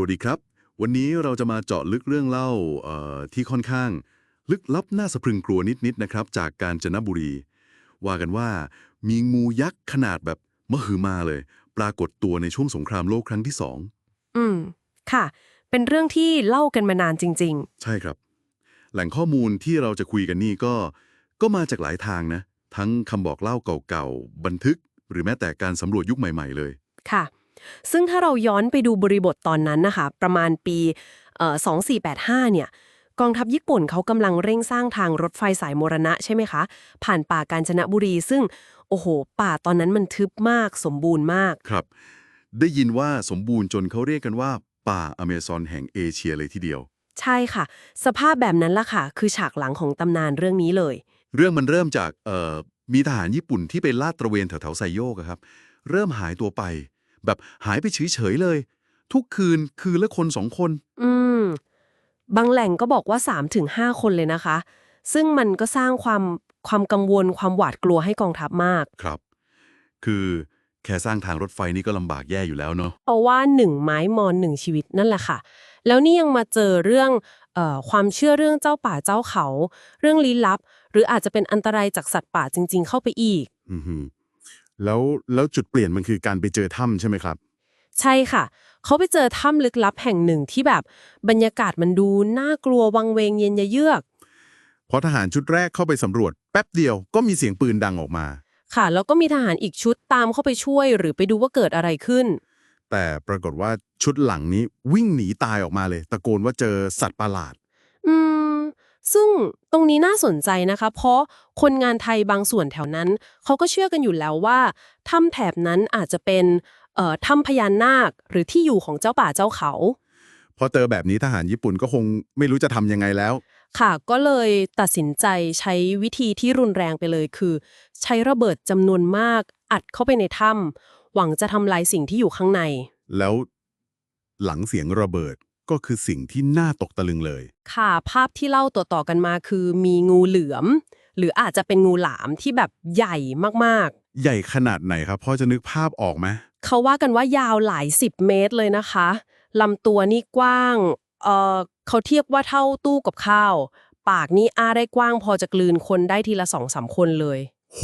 วัสดีครับ วันนี้เราจะมาเจาะลึกเรื่องเล่าเอ่อที่ค่อนข้าง ลึกลับน่าสะพรึงกลัวนิดๆนะครับ จากกาญจนบุรี ว่ากันว่ามีงูยักษ์ขนาดแบบมหึมาเลย ปรากฏตัวในช่วงสงครามโลกครั้งที่สองอืม ค่ะ เป็นเรื่องที่เล่ากันมานานจริงใช่ครับ แหล่งข้อมูลที่เราจะคุยกันนี่ก็ ก็มาจากหลายทางนะ ทั้งคำบอกเล่าเก่าๆบันทึก หรือแม้แต่การสำรวจยุคใหม่ ๆ เลยๆค่ะ ซึ่งถ้าเราย้อนไปดูบริบทตอนนั้นนะคะ ประมาณปีเอ่อ2485 เนี่ย กองทัพญี่ปุ่นเขากำลังเร่งสร้างทางรถไฟสายมรณะใช่ไหมคะ ผ่านป่ากาญจนบุรี ซึ่ง โอ้โห ป่าตอนนั้นมันทึบมาก สมบูรณ์มาก ครับ ได้ยินว่าสมบูรณ์จนเขาเรียกกันว่า ป่าอเมซอนแห่งเอเชียเลยทีเดียว ใช่ค่ะ สภาพแบบนั้นล่ะค่ะ คือฉากหลังของตำนานเรื่องนี้เลย เรื่องมันเริ่มจากเอ่อมีทหารญี่ปุ่นที่ไปลาดตระเวนแถวๆไซโยกอะครับ เริ่มหายตัวไป แบบหายไปเฉยๆเลย ทุกคืนคืนละคนสองคน อืม บางแหล่งก็บอกว่า 3-5 คนเลยนะคะ ซึ่งมันก็สร้างความความกังวลความหวาดกลัวให้กองทัพมาก ครับ คือแค่สร้างทางรถไฟนี่ก็ลำบากแย่อยู่แล้วเนาะ เพราะว่าหนึ่งไม้มอนหนึ่งชีวิตนั่นแหละค่ะ แล้วนี่ยังมาเจอเรื่องเออความเชื่อเรื่องเจ้าป่าเจ้าเขา เรื่องลี้ลับ หรืออาจจะเป็นอันตรายจากสัตว์ป่าจริง ๆ เข้าไปอีก อือหือ แล้วแล้วจุดเปลี่ยนมันคือการไปเจอถ้ำใช่ไหมครับ ใช่ค่ะ เขาไปเจอถ้ำลึกลับแห่งหนึ่งที่แบบบรรยากาศมันดูน่ากลัววังเวงเย็นยะเยือกพอทหารชุดแรกเข้าไปสำรวจ แป๊บเดียวก็มีเสียงปืนดังออกมา ค่ะ แล้วก็มีทหารอีกชุดตามเข้าไปช่วย หรือไปดูว่าเกิดอะไรขึ้น แต่ปรากฏว่าชุดหลังนี้วิ่งหนีตายออกมาเลย ตะโกนว่าเจอสัตว์ประหลาดอืม ซึ่งตรงนี้น่าสนใจนะคะ เพราะคนงานไทยบางส่วนแถวนั้น เขาก็เชื่อกันอยู่แล้วว่าถ้ำแถบนั้นอาจจะเป็นเอ่อถ้ำพญานาคหรือที่อยู่ของเจ้าป่าเจ้าเขา พอเจอแบบนี้ทหารญี่ปุ่นก็คงไม่รู้จะทำยังไงแล้ว ค่ะก็เลยตัดสินใจใช้วิธีที่รุนแรงไปเลยคือ ใช้ระเบิดจำนวนมาก อัดเข้าไปในถ้ำหวังจะทำลายสิ่งที่อยู่ข้างใน แล้วหลังเสียงระเบิด ก็คือสิ่งที่น่าตกตะลึงเลย ค่ะภาพที่เล่าต่อๆกันมาคือมีงูเหลือม หรืออาจจะเป็นงูหลามที่แบบใหญ่มากใหญ่ขนาดไหนครับพอจะนึกภาพออกไหมๆ เขาว่ากันว่ายาวหลายสิบเมตรเลยนะคะลำตัวนี่กว้างเอ่อเขาเทียบว่าเท่าตู้กับข้าว ปากนี่อ้าได้กว้างพอจะกลืนคนได้ทีละสองสามคนเลย โห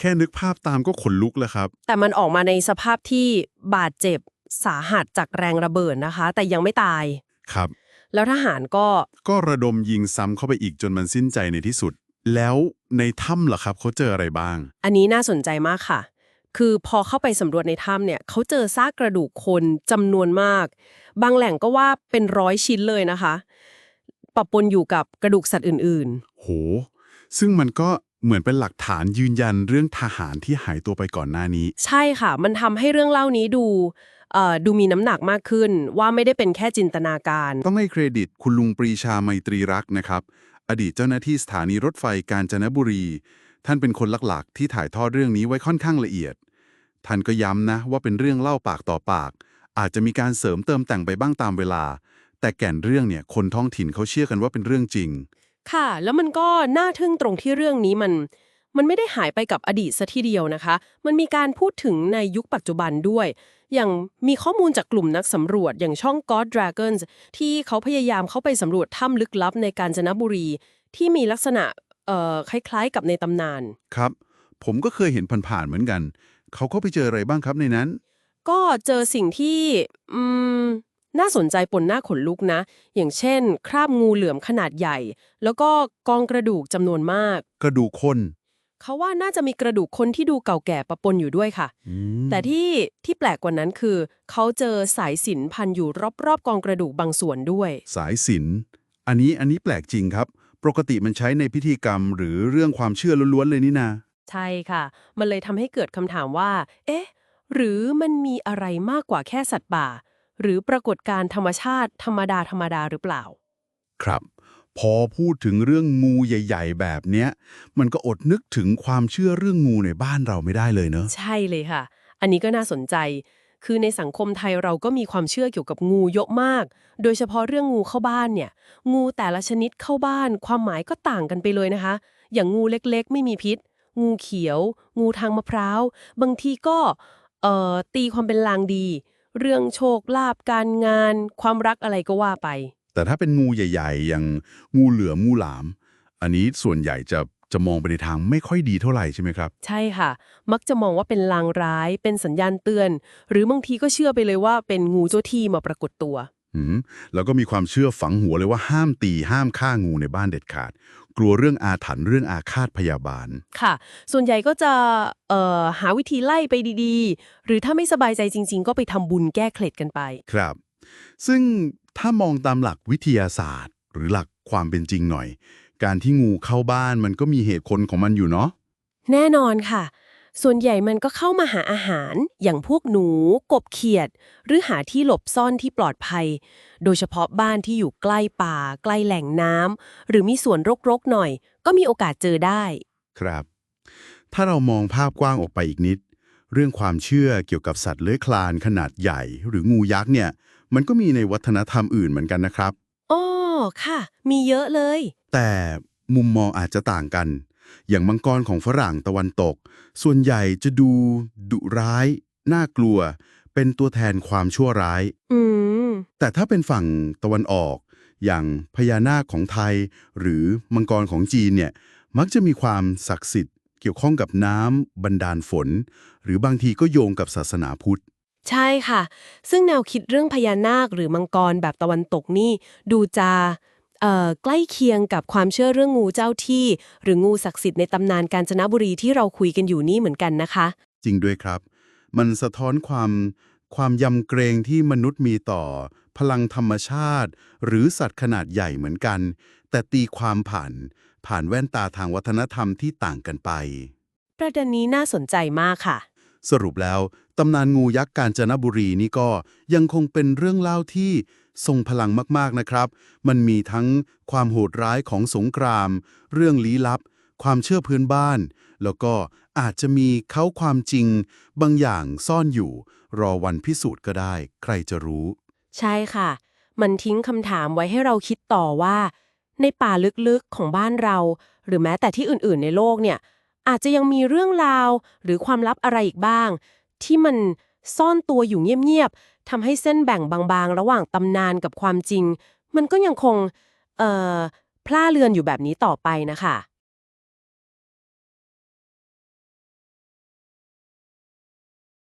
แค่นึกภาพตามก็ขนลุกแล้วครับ แต่มันออกมาในสภาพที่บาดเจ็บ สาหัสจากแรงระเบิดนะคะ แต่ยังไม่ตาย ครับ แล้วทหารก็ก็ระดมยิงซ้ำเข้าไปอีกจนมันสิ้นใจในที่สุด แล้วในถ้ำล่ะครับเขาเจออะไรบ้าง อันนี้น่าสนใจมากค่ะ คือพอเข้าไปสำรวจในถ้ำเนี่ยเขาเจอซากกระดูกคนจำนวนมาก บางแหล่งก็ว่าเป็นร้อยชิ้นเลยนะคะปะปนอยู่กับกระดูกสัตว์อื่นโห ซึ่งมันก็ เหมือนเป็นหลักฐานยืนยันเรื่องทหารที่หายตัวไปก่อนหน้านี้ๆใช่ค่ะ มันทำให้เรื่องเล่านี้ดูเอ่อดูมีน้ำหนักมากขึ้น ว่าไม่ได้เป็นแค่จินตนาการ ต้องให้เครดิตคุณลุงปรีชาไมตรีรักษ์นะครับ อดีตเจ้าหน้าที่สถานีรถไฟกาญจนบุรี ท่านเป็นคนหลักๆ ที่ถ่ายทอดเรื่องนี้ไว้ค่อนข้างละเอียด ท่านก็ย้ำนะว่าเป็นเรื่องเล่าปากต่อปาก อาจจะมีการเสริมเติมแต่งไปบ้างตามเวลา แต่แก่นเรื่องเนี่ยคนท้องถิ่นเขาเชื่อกันว่าเป็นเรื่องจริง ค่ะ แล้วมันก็น่าทึ่งตรงที่เรื่องนี้มัน มันไม่ได้หายไปกับอดีตซะทีเดียวนะคะ มันมีการพูดถึงในยุคปัจจุบันด้วย อย่างมีข้อมูลจากกลุ่มนักสำรวจอย่างช่อง God Dragons ที่เขาพยายามเข้าไปสำรวจถ้ำลึกลับในกาญจนบุรี ที่มีลักษณะเอ่อคล้ายๆ กับในตำนาน ครับ ผมก็เคยเห็นผ่านๆเหมือนกัน เขาก็ไปเจออะไรบ้างครับในนั้น ก็เจอสิ่งที่อืม น่าสนใจปนหน้าขนลุกนะ อย่างเช่น คราบงูเหลือมขนาดใหญ่ แล้วก็กองกระดูกจำนวนมาก กระดูกคนเขาว่าน่าจะมีกระดูกคนที่ดูเก่าแก่ปะปนอยู่ด้วยค่ะอืมแต่ที่ที่แปลกกว่านั้นคือ เขาเจอสายสิญจนพันอยู่รอบๆ กองกระดูกบางส่วนด้วย สายสิญจนอันนี้อันนี้แปลกจริงครับ ปกติมันใช้ในพิธีกรรม หรือเรื่องความเชื่อล้วนๆเลยนี่นาใช่ค่ะ มันเลยทำให้เกิดคำถามว่า เอ๊ะ หรือมันมีอะไรมากกว่าแค่สัตว์ป่า หรือปรากฏการณ์ธรรมชาติธรรมดาธรรมดาหรือเปล่า ครับ พอพูดถึงเรื่องงูใหญ่ ๆ แบบเนี้ย มันก็อดนึกถึงความเชื่อเรื่องงูในบ้านเราไม่ได้เลยเนอะใช่เลยค่ะ อันนี้ก็น่าสนใจ คือในสังคมไทยเราก็มีความเชื่อเกี่ยวกับงูเยอะมาก โดยเฉพาะเรื่องงูเข้าบ้านเนี่ย งูแต่ละชนิดเข้าบ้าน ความหมายก็ต่างกันไปเลยนะคะ อย่างงูเล็กๆ ไม่มีพิษ งูเขียว งูทางมะพร้าว บางทีก็เอ่อตีความเป็นลางดี เรื่องโชคลาภการงาน ความรักอะไรก็ว่าไป แต่ถ้าเป็นงูใหญ่ๆ อย่างงูเหลือมงูหลาม อันนี้ส่วนใหญ่จะจะมองไปในทางไม่ค่อยดีเท่าไหร่ใช่ไหมครับ ใช่ค่ะ มักจะมองว่าเป็นลางร้าย เป็นสัญญาณเตือน หรือบางทีก็เชื่อไปเลยว่าเป็นงูเจ้าที่มาปรากฏตัวอืม แล้วก็มีความเชื่อฝังหัวเลยว่าห้ามตีห้ามฆ่างูในบ้านเด็ดขาด กลัวเรื่องอาถรรพ์เรื่องอาฆาตพยาบาล ค่ะ ส่วนใหญ่ก็จะเอ่อหาวิธีไล่ไปดีๆ หรือถ้าไม่สบายใจจริง ๆ ก็ไปทำบุญแก้เคล็ดกันไป ครับ ซึ่งถ้ามองตามหลักวิทยาศาสตร์ หรือหลักความเป็นจริงหน่อย การที่งูเข้าบ้านมันก็มีเหตุผลของมันอยู่เนาะแน่นอนค่ะ ส่วนใหญ่มันก็เข้ามาหาอาหารอย่างพวกหนู กบเขียด หรือหาที่หลบซ่อนที่ปลอดภัย โดยเฉพาะบ้านที่อยู่ใกล้ป่า ใกล้แหล่งน้ำหรือมีสวนรกๆหน่อย ก็มีโอกาสเจอได้ ครับ ถ้าเรามองภาพกว้างออกไปอีกนิด เรื่องความเชื่อเกี่ยวกับสัตว์เลื้อยคลานขนาดใหญ่ หรืองูยักษ์เนี่ย มันก็มีในวัฒนธรรมอื่นเหมือนกันนะครับอ้อค่ะ มีเยอะเลย แต่มุมมองอาจจะต่างกัน อย่างมังกรของฝรั่งตะวันตก ส่วนใหญ่จะดู ดุร้าย น่ากลัว เป็นตัวแทนความชั่วร้าย อืม แต่ถ้าเป็นฝั่งตะวันออก อย่างพญานาคของไทย หรือมังกรของจีนเนี่ย มักจะมีความศักดิ์สิทธิ์ เกี่ยวข้องกับน้ำบันดาลฝน หรือบางทีก็โยงกับศาสนาพุทธ ใช่ค่ะ ซึ่งแนวคิดเรื่องพญานาคหรือมังกรแบบตะวันตกนี่ ดูจะเอ่อ ใกล้เคียงกับความเชื่อเรื่องงูเจ้าที่ หรืองูศักดิ์สิทธิ์ในตำนานกาญจนบุรีที่เราคุยกันอยู่นี่เหมือนกันนะคะ จริงด้วยครับ มันสะท้อนความความยำเกรงที่มนุษย์มีต่อ พลังธรรมชาติ หรือสัตว์ขนาดใหญ่เหมือนกัน แต่ตีความผ่าน ผ่านแว่นตาทางวัฒนธรรมที่ต่างกันไป ประเด็นนี้น่าสนใจมากค่ะ สรุปแล้ว ตำนานงูยักษ์กาญจนบุรีนี่ก็ยังคงเป็นเรื่องเล่าที่ทรงพลังมากๆนะครับ มันมีทั้งความโหดร้ายของสงคราม เรื่องลี้ลับ ความเชื่อพื้นบ้าน แล้วก็อาจจะมีเขาความจริง บางอย่างซ่อนอยู่ รอวันพิสูจน์ก็ได้ ใครจะรู้ ใช่ค่ะ มันทิ้งคำถามไว้ให้เราคิดต่อว่า ในป่าลึกๆของบ้านเรา หรือแม้แต่ที่อื่นๆ ในโลกเนี่ย อาจจะยังมีเรื่องราวหรือความลับอะไรอีกบ้าง ที่มันซ่อนตัวอยู่เงียบๆทำให้เส้นแบ่งบางๆ ระหว่างตำนานกับความจริง มันก็ยังคงเอ่อพล่าเลือนอยู่แบบนี้ต่อไปนะคะ